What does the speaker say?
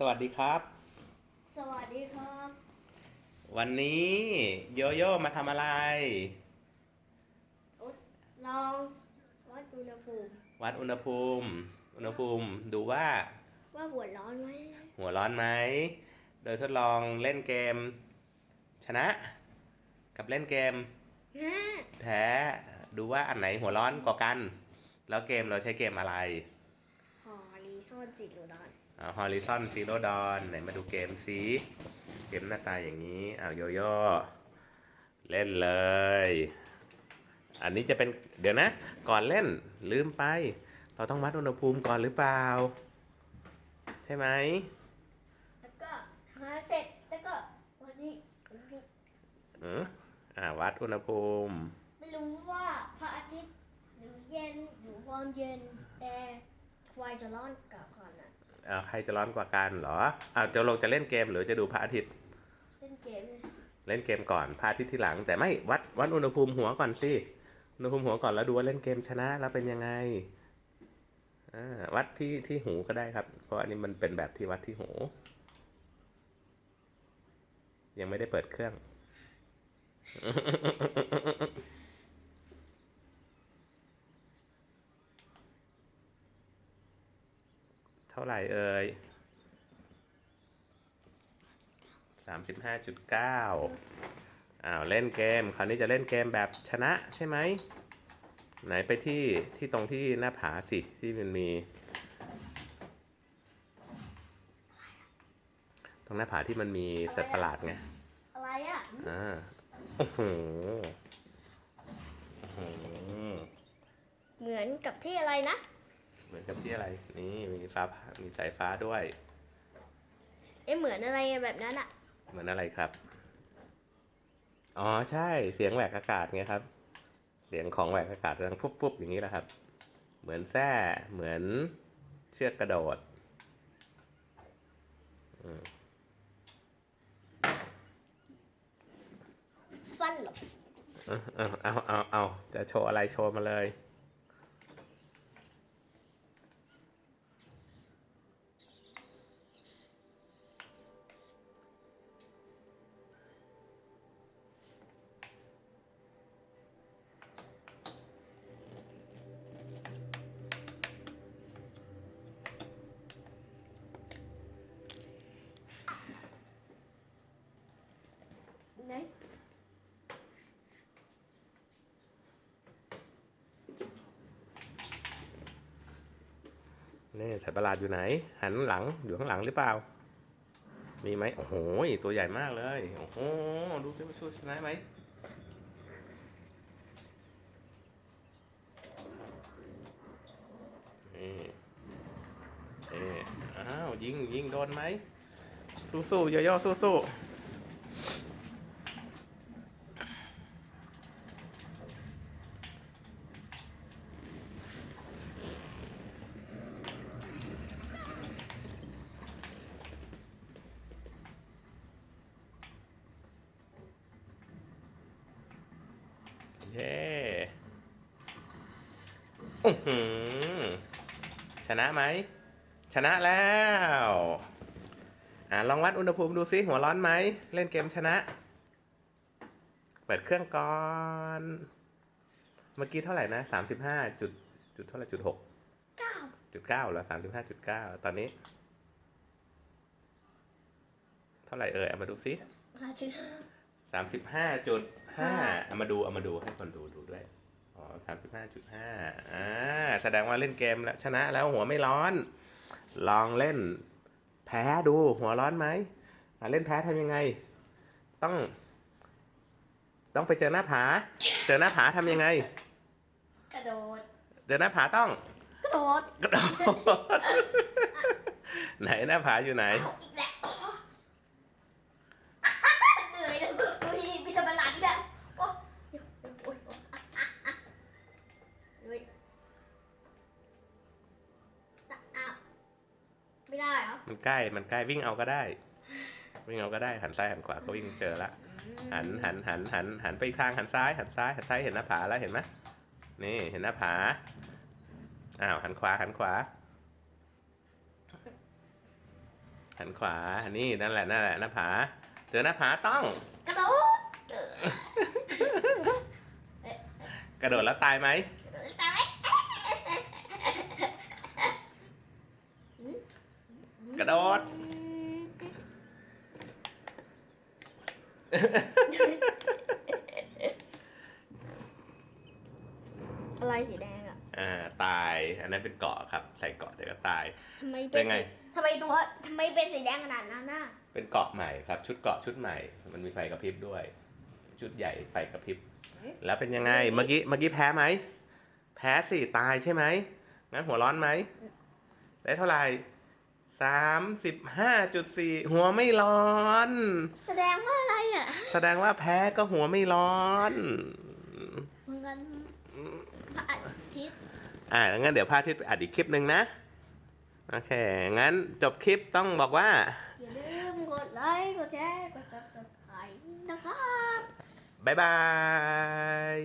สวัสดีครับ สวัสดีครับ วันนี้โยโย่มาทำอะไร ลองวัดอุณหภูมิวัดอุณหภูมิ อุณหภูมิดูว่าว่าหัวร้อนไหมหัวร้อนไหม โดยทดลองเล่นเกม ชนะ กับเล่นเกม ฮะแพ้ดูว่าอันไหนหัวร้อนกว่ากัน แล้วเกมเราใช้เกมอะไรฮอริซอนสิโรดอนเอาฮอริซอน ซีโรดอนไหนมาดูเกมซิเกมหน้าตาอย่างนี้เอาโยโย่เล่นเลย อันนี้จะเป็นเดี๋ยวนะ ก่อนเล่นลืมไป เราต้องวัดอุณหภูมิก่อนหรือเปล่า ใช่ไหมแล้วก็หาเสร็จแล้วก็วันนี้วันนี้อืออ่าวัดอุณหภูมิ ไม่รู้ว่าพระอาทิตย์หรือเย็นหรือความเย็นแต่ควายจะร้อนกับก่อนนะอ่า ใครจะร้อนกว่ากันเหรออ่าจะลงจะเล่นเกมหรือจะดูพระอาทิตย์ เล่นเกม เล่นเกมก่อนพระอาทิตย์ที่หลัง แต่ไม่วัดวัดอุณหภูมิหัวก่อนสิ อุณหภูมิหัวก่อนแล้วดูว่าเล่นเกมชนะแล้วเป็นยังไงวัดที่ที่หูก็ได้ครับ เพราะอันนี้มันเป็นแบบที่วัดที่หู ยังไม่ได้เปิดเครื่อง เท่าไหร่เอ่ยสามสิบห้าจุดเก้าอ้าวเล่นเกม คราวนี้จะเล่นเกมแบบชนะใช่ไหม ไหนไปที่ที่ตรงที่หน้าผาสิ ที่มันมี ตรงหน้าผาที่มันมีสัตว์ประหลาดไง อะไรอะอ่าโอ้โหโอ้โหเหมือนกับที่อะไรนะ เหมือนกับที่อะไร นี่มีฟ้าผ่ามีสายฟ้าด้วย เอ๊ะเหมือนอะไรแบบนั้นอะเหมือนอะไรครับ อ๋อใช่เสียงแหวกอากาศไงครับ เสียงของแหวกอากาศดังฟุบฟุบอย่างนี้แหละครับ เหมือนแส้เหมือนเชือกกระโดดฟันเหรอเอาเอาเอาเอาเอาจะโชว์อะไรโชว์มาเลย นี่สัตว์ประหลาดอยู่ไหน หันหลังอยู่ข้างหลังหรือเปล่า มีไหมโอ้โหตัวใหญ่มากเลยโอ้โหดูสิว่าช่วยชนะไหมนี่นี่อ้าวยิงยิงโดนไหมสู้ๆย่อๆสู้ๆเย้ อื้อหือชนะไหม ชนะแล้วอ่าลองวัดอุณหภูมิดูซิหัวร้อนไหม เล่นเกมชนะ เปิดเครื่องก่อน เมื่อกี้เท่าไหร่นะสามสิบห้าจุดจุดเท่าไหร่จุดหกเก้าจุดเก้าเหรอสามสิบห้าจุดเก้าตอนนี้ เท่าไหร่เอ่ยเอามาดูซิมาถึงสามสิบห้าจุดห้าเอามาดูเอามาดูให้คนดูดูด้วย อ๋อสามสิบห้าจุดห้าอ่า แสดงว่าเล่นเกมแล้วชนะแล้วหัวไม่ร้อน ลองเล่น แพ้ดูหัวร้อนไหมอ่าเล่นแพ้ทำยังไง ต้อง ต้องไปเจอหน้าผา เจอหน้าผาทำยังไง กระโดด เจอหน้าผาต้อง กระโดด กระโดด ไหนหน้าผาอยู่ไหนเอาอีกแล้วเหนื่อยแล้วมีมีทำอะไรอีกแล้วโอ้เดี๋ยวเดี๋ยวโอ้ยโอ้ยอะอะอะเฮ้ยสะอ้าวไม่ได้เหรอ มันใกล้มันใกล้วิ่งเอาก็ได้ วิ่งเอาก็ได้หันซ้ายหันขวาก็วิ่งเจอละหันหันหันหันหันไปอีกทางหันซ้ายหันซ้ายหันซ้ายเห็นหน้าผาแล้วเห็นไหมนี่เห็นหน้าผาอ้าวหันขวาหันขวา หันขวานี่นั่นแหละนั่นแหละหน้าผาเจอหน้าผาต้อง กระโดดเออกระโดดแล้วตายไหมกระโดดตามไหม กระโดด อะไรสีแดงอะอ่าตาย อันนั้นเป็นเกาะครับ ใส่เกาะเดี๋ยวก็ตาย ทำไมเป็เป็นนไง สีทำไมตัวทำไมเป็นสีแดงขนาดนั้นน่ะเป็นเกาะใหม่ครับ ชุดเกาะชุดใหม่ มันมีไฟกระพริบด้วย ชุดใหญ่ไฟกระพริบ แล้วเป็นยังไง เมื่อกี้เมื่อกี้แพ้ไหม แพ้สิตายใช่ไหมงั้นหัวร้อนไหม ได้เท่าไหร่ สามสิบห้าจุดสี่หัวไม่ร้อน แสดงว่าอะไรอะแสดงว่าแพ้ก็หัวไม่ร้อนเหมือนกันพระอาทิตย์อ่างั้นเดี๋ยวพาทิตย์ไปอัดอีกคลิปหนึ่งนะโอเคงั้นจบคลิปต้องบอกว่า อย่าลืมกดไลค์กดแชร์กด subscribe นะครับบ๊ายบาย